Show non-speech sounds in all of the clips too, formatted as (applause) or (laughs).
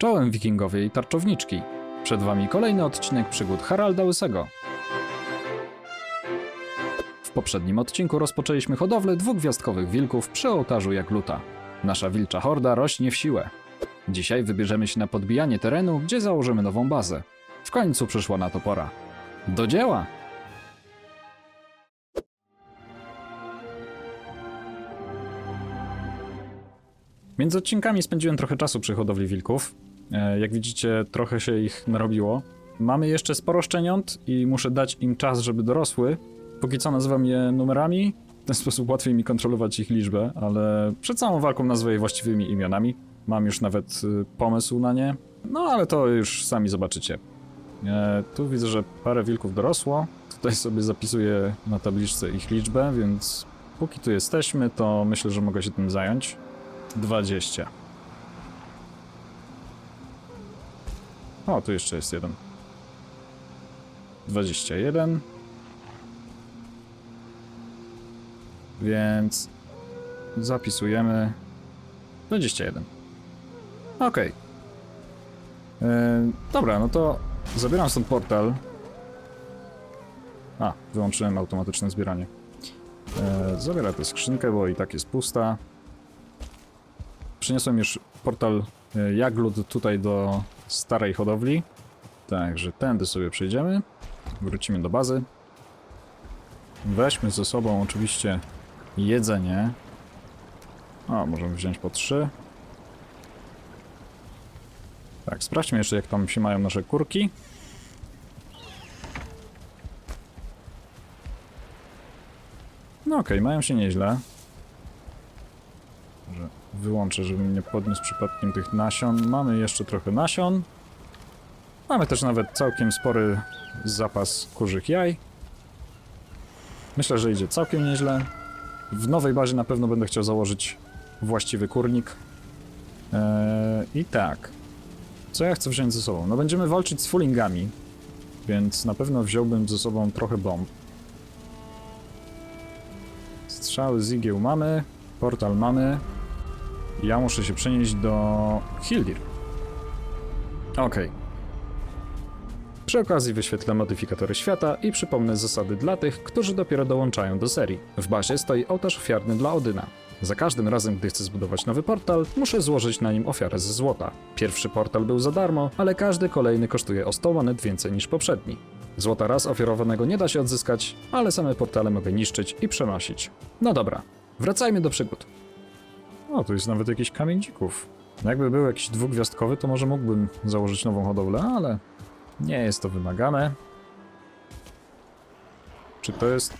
Czołem wikingowie i tarczowniczki. Przed wami kolejny odcinek przygód Haralda Łysego. W poprzednim odcinku rozpoczęliśmy hodowlę dwugwiazdkowych wilków przy ołtarzu Jagluta. Nasza wilcza horda rośnie w siłę. Dzisiaj wybierzemy się na podbijanie terenu, gdzie założymy nową bazę. W końcu przyszła na to pora. Do dzieła! Między odcinkami spędziłem trochę czasu przy hodowli wilków. E, Jak widzicie, trochę się ich narobiło. Mamy jeszcze sporo szczeniąt i muszę dać im czas, żeby dorosły. Póki co nazywam je numerami. W ten sposób łatwiej mi kontrolować ich liczbę, ale przed całą walką nazwę je właściwymi imionami. Mam już nawet y, pomysł na nie. No ale to już sami zobaczycie. E, tu widzę, że parę wilków dorosło. Tutaj sobie zapisuję na tabliczce ich liczbę, więc póki tu jesteśmy, to myślę, że mogę się tym zająć. 20. O, tu jeszcze jest jeden. 21. Więc zapisujemy 21. Okej. Yy, dobra, no to zabieram stąd portal. A, wyłączyłem automatyczne zbieranie. Yy, zabiorę tę skrzynkę, bo i tak jest pusta. Przyniosłem już portal e, Jaglut tutaj do starej hodowli. Także tędy sobie przejdziemy. Wrócimy do bazy. Weźmy ze sobą oczywiście jedzenie. O, możemy wziąć po trzy. Tak, sprawdźmy jeszcze jak tam się mają nasze kurki. No okej, mają się nieźle. Wyłączę, żebym nie podniósł przypadkiem tych nasion. Mamy jeszcze trochę nasion. Mamy też nawet całkiem spory zapas kurzych jaj. Myślę, że idzie całkiem nieźle. W nowej bazie na pewno będę chciał założyć właściwy kurnik. Eee, I tak. Co ja chcę wziąć ze sobą? No będziemy walczyć z fullingami, więc na pewno wziąłbym ze sobą trochę bomb. Strzały z igieł mamy, portal mamy. Ja muszę się przenieść do Hildir. Okej. Przy okazji wyświetlę modyfikatory świata i przypomnę zasady dla tych, którzy dopiero dołączają do serii. W bazie stoi ołtarz ofiarny dla Odyna. Za każdym razem, gdy chcę zbudować nowy portal, muszę złożyć na nim ofiarę ze złota. Pierwszy portal był za darmo, ale każdy kolejny kosztuje o 100 monet więcej niż poprzedni. Złota raz ofiarowanego nie da się odzyskać, ale same portale mogę niszczyć i przenosić. No dobra, wracajmy do przygód. O, tu jest nawet jakiś kamień dzików. Jakby był jakiś dwugwiazdkowy, to może mógłbym założyć nową hodowlę, ale nie jest to wymagane. Czy to jest...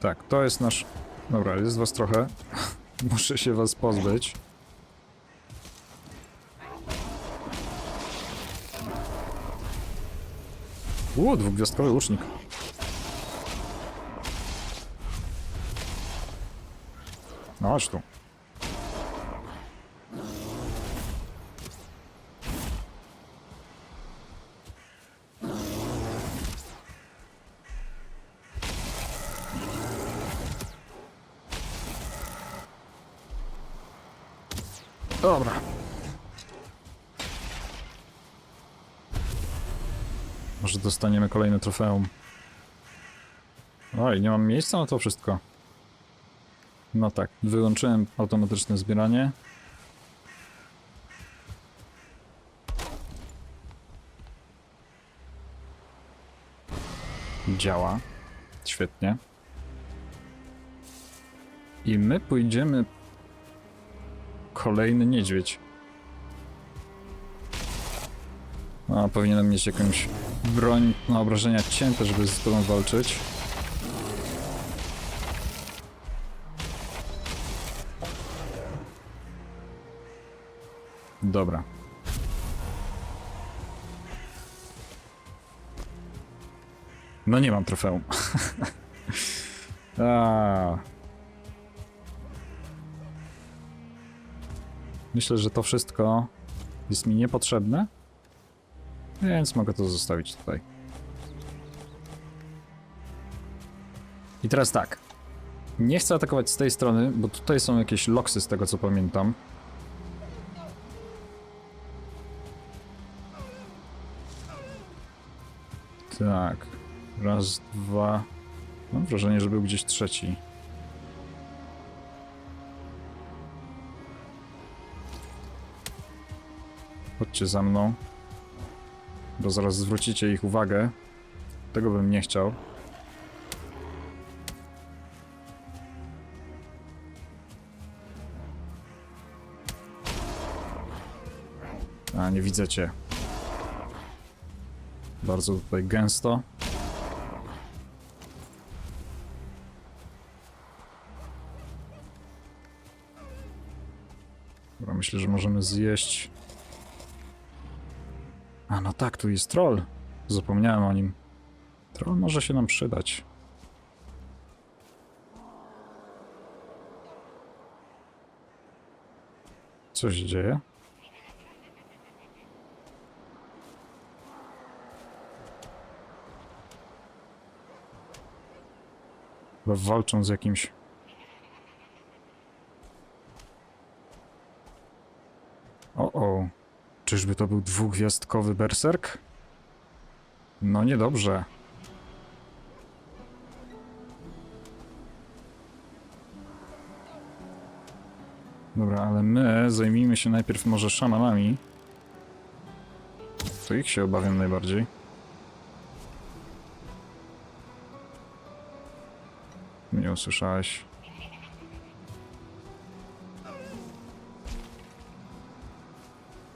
Tak, to jest nasz... Dobra, jest was trochę. (laughs) Muszę się was pozbyć. Uuu, dwugwiazdkowy łucznik. No chodź tu. Dobra. Może dostaniemy kolejne trofeum. Oj, nie mam miejsca na to wszystko. No tak, wyłączyłem automatyczne zbieranie. Działa. Świetnie. I my pójdziemy Kolejny niedźwiedź. A, powinienem mieć jakąś broń na obrażenia cięte, żeby z tobą walczyć. Dobra. No nie mam trofeum. (laughs) Myślę, że to wszystko jest mi niepotrzebne, więc mogę to zostawić tutaj. I teraz tak. Nie chcę atakować z tej strony, bo tutaj są jakieś loksy z tego co pamiętam. Tak. Raz, dwa. Mam wrażenie, że był gdzieś trzeci. Chodźcie za mną. Bo zaraz zwrócicie ich uwagę. Tego bym nie chciał. A, nie widzę cię. Bardzo tutaj gęsto. Dobra, myślę, że możemy zjeść. A no tak, tu jest troll. Zapomniałem o nim. Troll może się nam przydać. Co się dzieje? Chyba walczą z jakimś... O, o. Czyżby to był dwugwiazdkowy berserk? No niedobrze. Dobra, ale my zajmijmy się najpierw może szamanami. To ich się obawiam najbardziej. Nie usłyszałeś.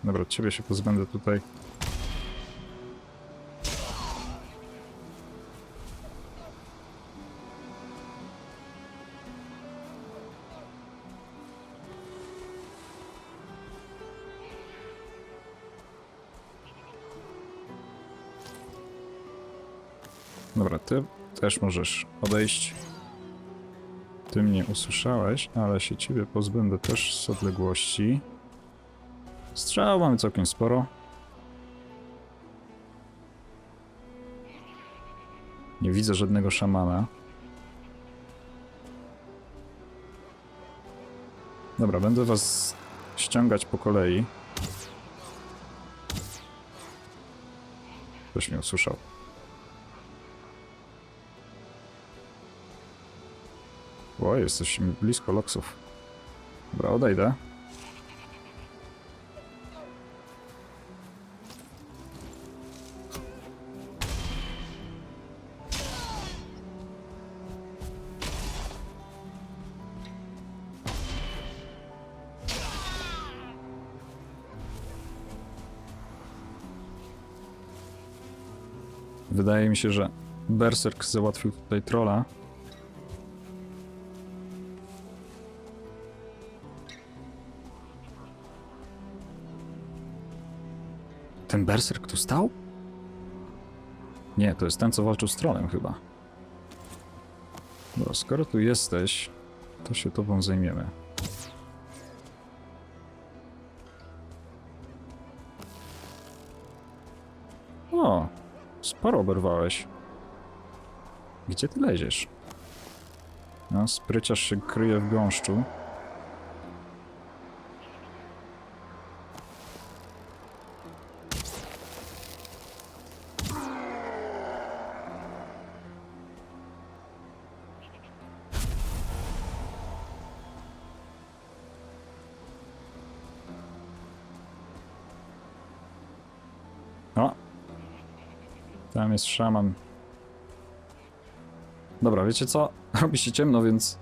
Dobra, ciebie się pozbędę tutaj. Dobra, ty też możesz odejść. Ty mnie usłyszałeś, ale się ciebie pozbędę też z odległości. Strzał mamy całkiem sporo. Nie widzę żadnego szamana. Dobra, będę was ściągać po kolei. Ktoś mnie usłyszał. O, jesteśmy blisko loksów. Dobra, odejdę. Wydaje mi się, że Berserk załatwił tutaj trolla. Ten Berserk tu stał? Nie, to jest ten, co walczył z trollem chyba. Dobra, skoro tu jesteś, to się tobą zajmiemy. Sporo oberwałeś. Gdzie ty leziesz? No, spryciarz się kryje w gąszczu. Jest szaman. Dobra, wiecie co? (laughs) Robi się ciemno, więc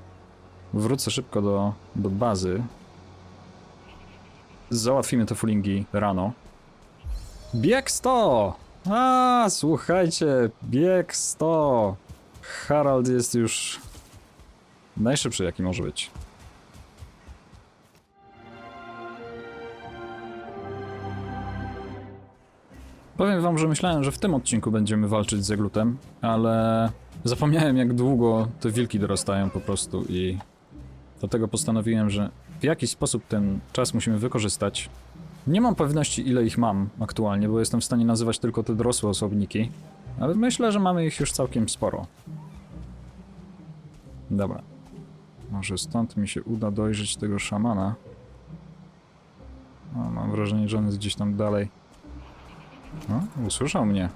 wrócę szybko do, do bazy. Załatwimy te fulingi rano. Bieg 100! A, słuchajcie, bieg 100! Harald jest już najszybszy, jaki może być. Powiem wam, że myślałem, że w tym odcinku będziemy walczyć z Jaglutem, ale zapomniałem jak długo te wilki dorastają po prostu i dlatego postanowiłem, że w jakiś sposób ten czas musimy wykorzystać. Nie mam pewności ile ich mam aktualnie, bo jestem w stanie nazywać tylko te dorosłe osobniki, ale myślę, że mamy ich już całkiem sporo. Dobra. Może stąd mi się uda dojrzeć tego szamana. O, mam wrażenie, że on jest gdzieś tam dalej. No, usłyszał mnie.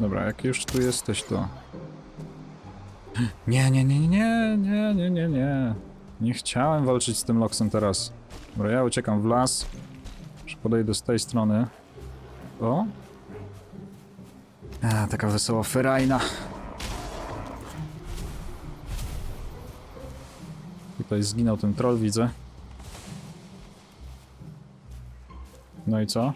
Dobra, jak już tu jesteś, to... Nie, nie, nie, nie, nie, nie, nie, nie. Nie chciałem walczyć z tym Loksem teraz. Dobra, ja uciekam w las. Już podejdę z tej strony. O! A, taka wesoła ferajna. Tutaj zginął ten troll, widzę. No i co?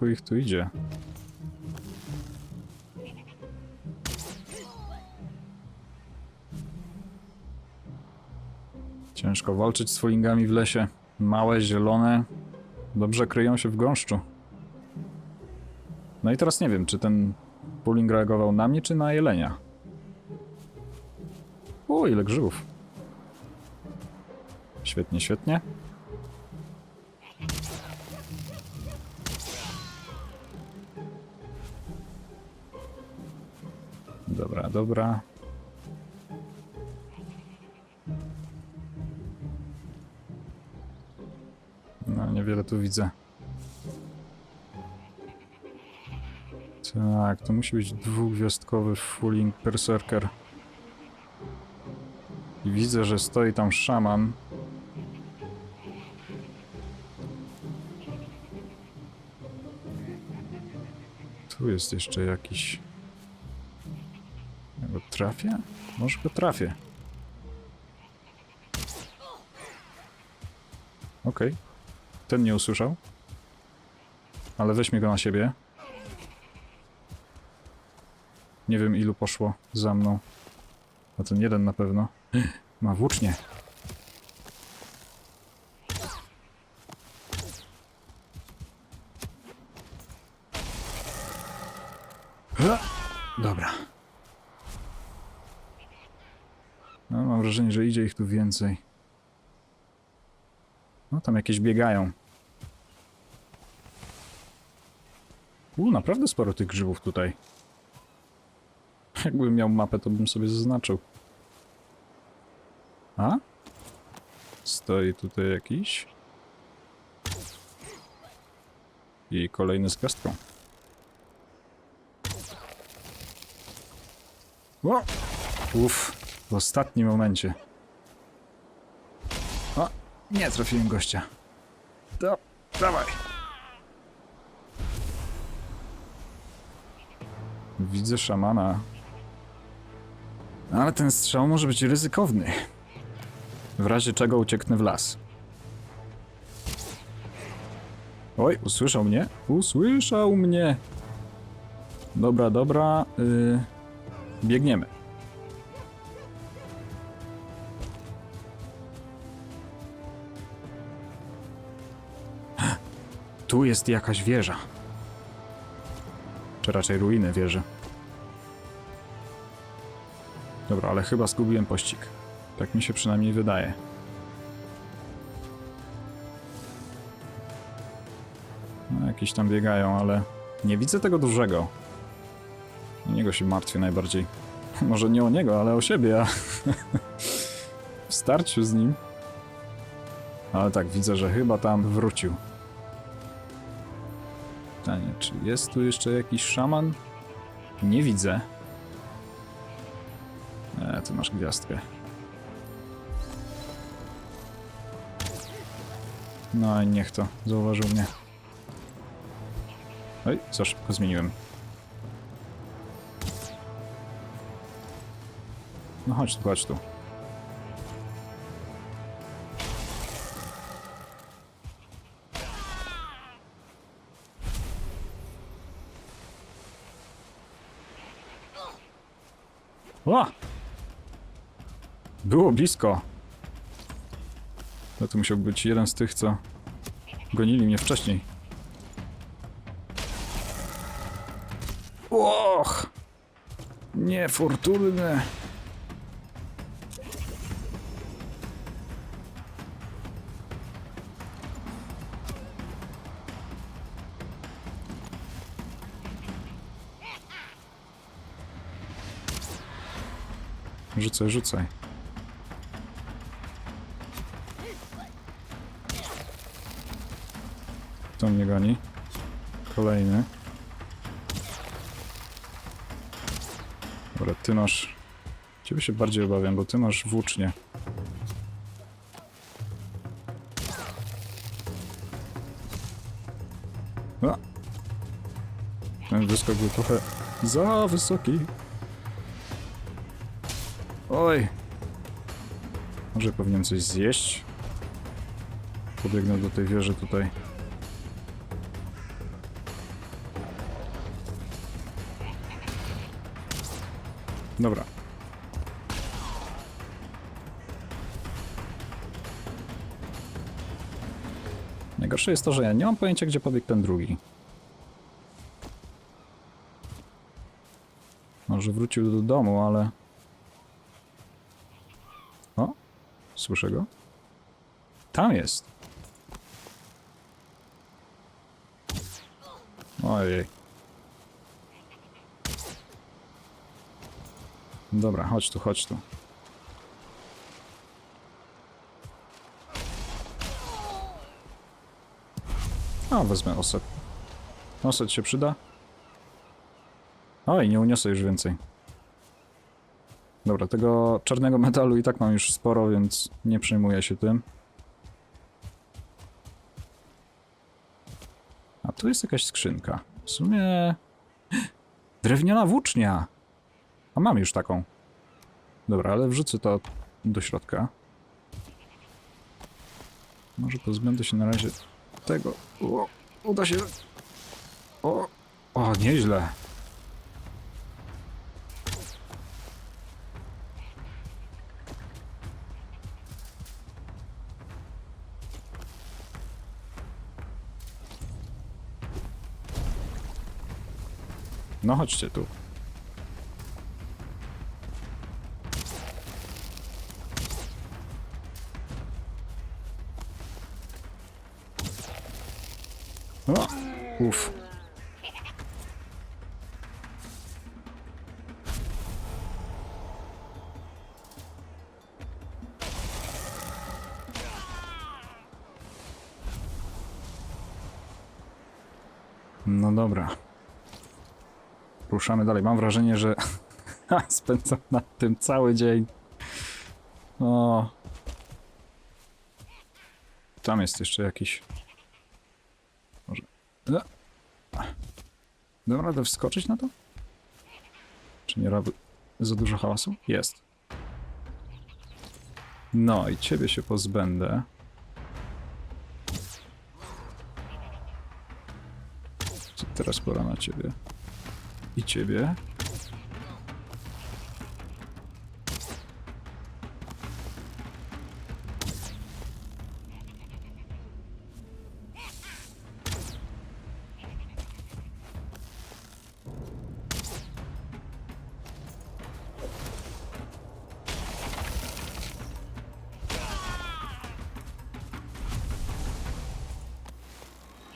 Kilku ich tu idzie. Ciężko walczyć z folingami w lesie. Małe, zielone, dobrze kryją się w gąszczu. No i teraz nie wiem, czy ten pulling reagował na mnie, czy na jelenia. O, ile grzybów. Świetnie, świetnie. Dobra. No, niewiele tu widzę. Tak, to musi być dwugwiazdkowy Fulling Berserker. I widzę, że stoi tam szaman. Tu jest jeszcze jakiś... Trafię? Może go trafię. Okej. Ten nie usłyszał. Ale weźmie go na siebie. Nie wiem ilu poszło za mną. A ten jeden na pewno. (gasps) Ma włócznie. Ha! Dobra. No, mam idzie ich tu więcej. No, tam jakieś biegają. U, naprawdę sporo tych grzybów tutaj. Jakbym miał mapę, to bym sobie zaznaczył. A? Stoi tutaj jakiś. I kolejny z gwiazdką. Uff, w ostatnim momencie. Nie trafiłem gościa. Do, dawaj. Widzę szamana. Ale ten strzał może być ryzykowny. W razie czego ucieknę w las. Oj, usłyszał mnie? Usłyszał mnie! Dobra, dobra. Yy, biegniemy. Jest jakaś wieża. Czy raczej ruiny wieży. Dobra, ale chyba zgubiłem pościg. Tak mi się przynajmniej wydaje. No, jakieś tam biegają, ale nie widzę tego dużego. O niego się martwię najbardziej. (laughs) Może nie o niego, ale o siebie, a (laughs) w starciu z nim. Ale tak, widzę, że chyba tam wrócił. Pytanie, czy jest tu jeszcze jakiś szaman? Nie widzę. E, tu masz gwiazdkę. No i niech to, zauważył mnie. Oj, za szybko zmieniłem. No chodź tu, chodź tu. O! Było blisko. No to musiał być jeden z tych, co gonili mnie wcześniej. Och! Niefortunne. Rzucaj, rzucaj. To mnie goni. Kolejny. Dobra, ty masz... Ciebie się bardziej obawiam, bo ty masz włócznie. A! Ten wyskok był trochę za wysoki. Oj! Może powinien coś zjeść? Pobiegnę do tej wieży tutaj. Dobra. Najgorsze jest to, że ja nie mam pojęcia, gdzie pobiegł ten drugi. Może wrócił do domu, ale... O, słyszę go. Tam jest. Ojej. Dobra, chodź tu, chodź tu. A, wezmę osad. Osad się przyda. Oj, nie uniosę już więcej. Dobra, tego czarnego metalu i tak mam już sporo, więc nie przejmuję się tym. A tu jest jakaś skrzynka. W sumie... (gasps) Drewniana włócznia! A mam już taką. Dobra, ale wrzucę to do środka. Może pozbędę się na razie tego. O, uda się. O, o, nieźle. No chodźcie tu. Ruszamy dalej. Mam wrażenie, że (laughs) spędzam nad tym cały dzień. O. Tam jest jeszcze jakiś. Może. No. Dam radę wskoczyć na to? Czy nie robię za dużo hałasu? Jest. No i ciebie się pozbędę. Co teraz pora na ciebie? I ciebie.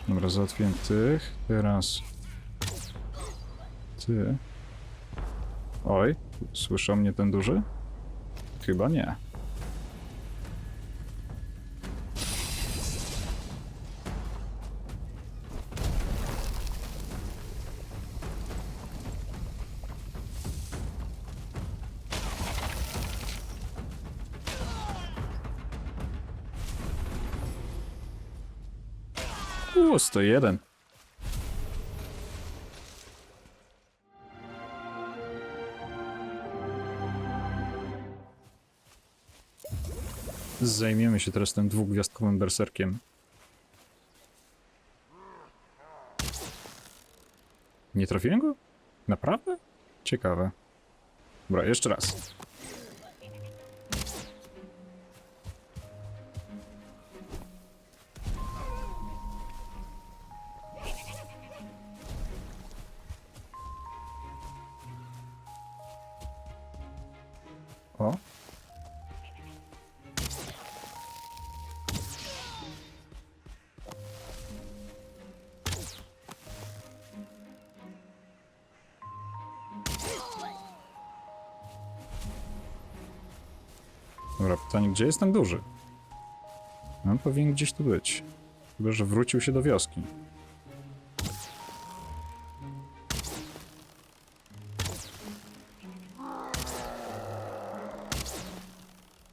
Dobra, załatwiłem tych. Teraz ty. Oj, słyszał mnie ten duży? Chyba nie. U, 101. Zajmiemy się teraz tym dwugwiazdkowym berserkiem. Nie trafiłem go? Naprawdę? Ciekawe. Dobra, jeszcze raz. Dobra, pytanie, gdzie jest ten duży? On powinien gdzieś tu być. Chyba, że wrócił się do wioski.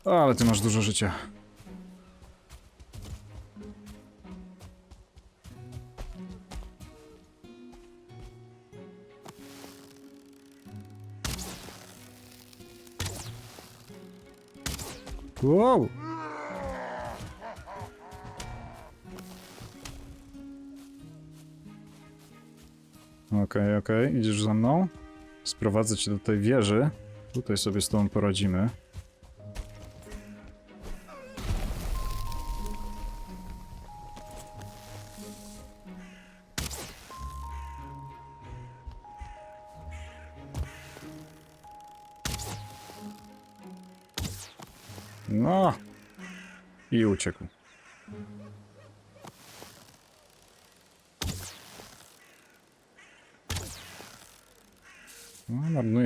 O, ale ty masz dużo życia. Okej, okej, idziesz za mną? Sprowadzę cię do tej wieży. Tutaj sobie z tobą poradzimy. No. I uciekł.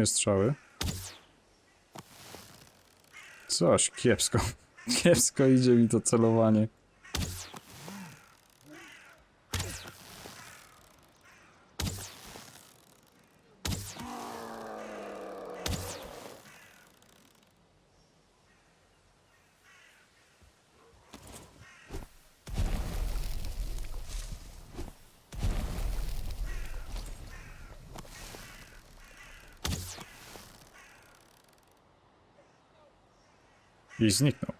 Strzały. Coś kiepsko. (laughs) Kiepsko idzie mi to celowanie. I zniknął.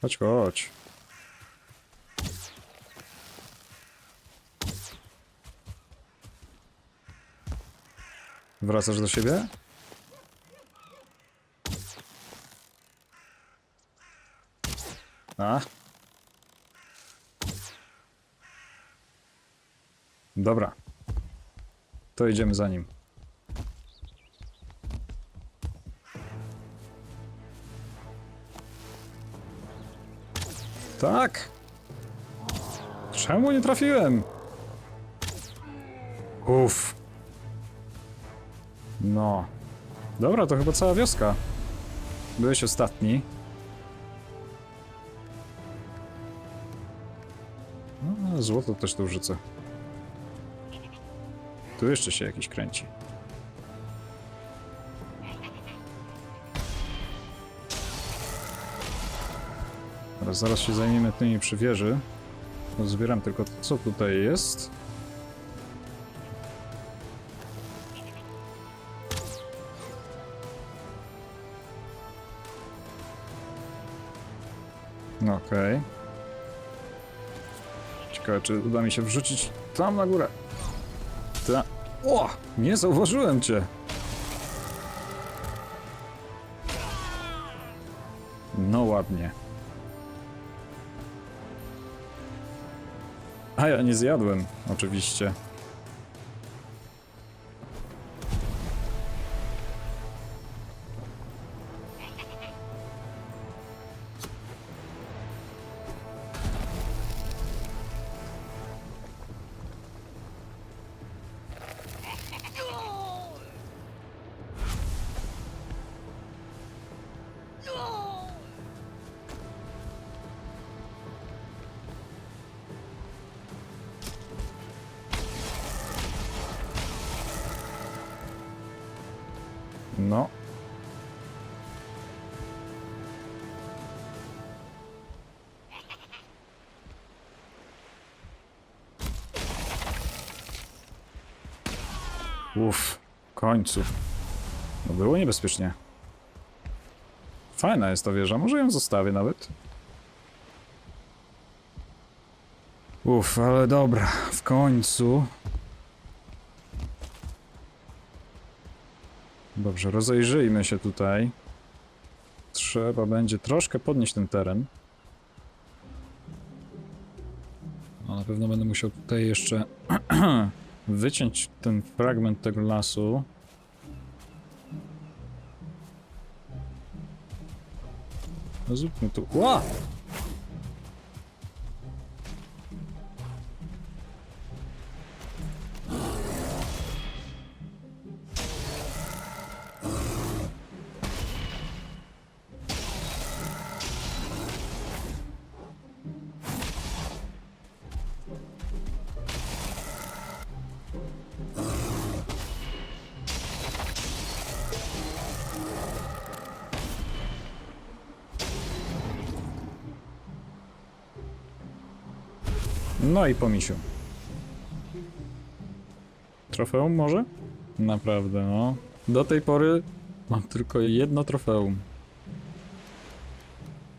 Chodź, chodź. Wracasz do siebie? A? Dobra. To idziemy za nim. Tak! Czemu nie trafiłem? Uff. No. Dobra, to chyba cała wioska. Byłeś ostatni. No, złoto też tu wrzucę. Tu jeszcze się jakiś kręci. Zaraz się zajmiemy tymi przy wieży. Zbieram tylko to, co tutaj jest. Okej. Ciekawe, czy uda mi się wrzucić tam na górę. Ta. O! Nie zauważyłem cię! No ładnie. A ja nie zjadłem, oczywiście. Końcu. No było niebezpiecznie. Fajna jest ta wieża, może ją zostawię nawet. Uff, ale dobra, w końcu. Dobrze, rozejrzyjmy się tutaj. Trzeba będzie troszkę podnieść ten teren. No, na pewno będę musiał tutaj jeszcze (clears throat) wyciąć ten fragment tego lasu. No zróbmy tu. Ła! No i po misiu. Trofeum może? Naprawdę, no. Do tej pory mam tylko jedno trofeum.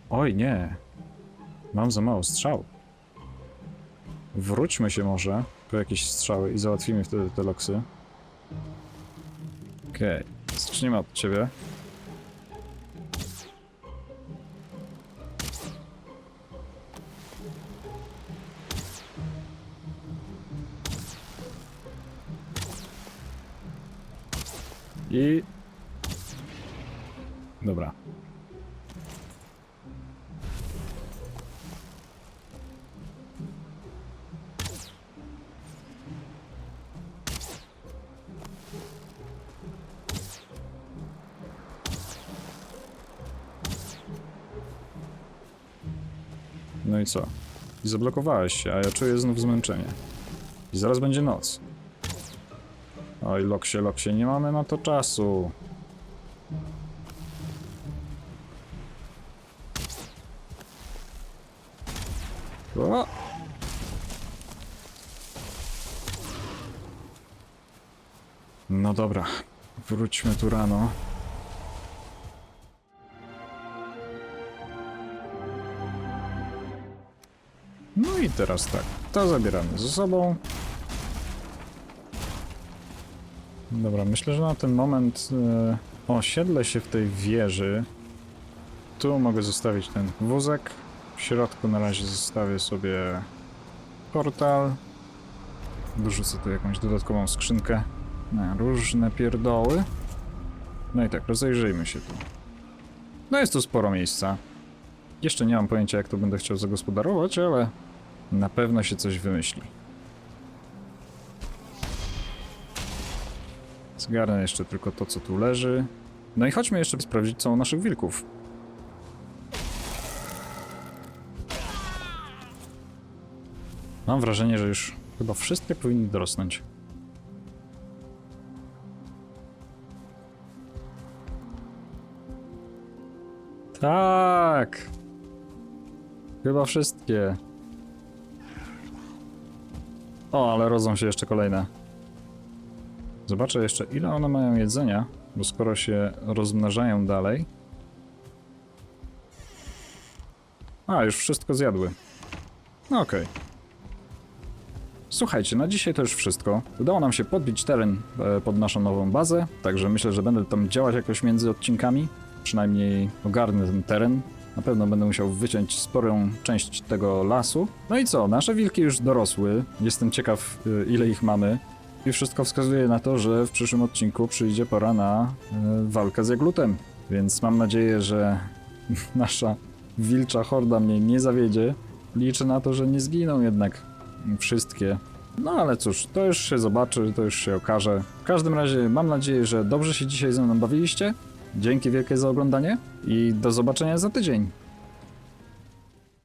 Oj, nie. Mam za mało strzał. Wróćmy się może po jakieś strzały i załatwimy wtedy te loksy. Okej, zacznijmy od ciebie. No i co? I zablokowałeś się, a ja czuję znów zmęczenie. I zaraz będzie noc. Oj, Loksie, Loksie, nie mamy na to czasu. O! No dobra, wróćmy tu rano. Teraz tak, to zabieramy ze sobą. Dobra, myślę, że na ten moment e, osiedlę się w tej wieży. Tu mogę zostawić ten wózek. W środku na razie zostawię sobie portal. Dorzucę tu jakąś dodatkową skrzynkę na różne pierdoły. No i tak, rozejrzyjmy się tu. No jest tu sporo miejsca. Jeszcze nie mam pojęcia, jak to będę chciał zagospodarować, ale na pewno się coś wymyśli. Zgarnę jeszcze tylko to, co tu leży. No i chodźmy jeszcze sprawdzić, co u naszych wilków. Mam wrażenie, że już chyba wszystkie powinny dorosnąć. Tak! Chyba wszystkie. O, ale rodzą się jeszcze kolejne. Zobaczę jeszcze, ile one mają jedzenia, bo skoro się rozmnażają dalej. A, już wszystko zjadły. No okej. Słuchajcie, na dzisiaj to już wszystko. Udało nam się podbić teren e, pod naszą nową bazę, także myślę, że będę tam działać jakoś między odcinkami. Przynajmniej ogarnę ten teren. Na pewno będę musiał wyciąć sporą część tego lasu. No i co, nasze wilki już dorosły. Jestem ciekaw, e, ile ich mamy. I wszystko wskazuje na to, że w przyszłym odcinku przyjdzie pora na e, walkę z Jaglutem. Więc mam nadzieję, że (laughs) nasza wilcza horda mnie nie zawiedzie. Liczę na to, że nie zginą jednak wszystkie. No ale cóż, to już się zobaczy, to już się okaże. W każdym razie mam nadzieję, że dobrze się dzisiaj ze mną bawiliście. Dzięki wielkie za oglądanie i do zobaczenia za tydzień.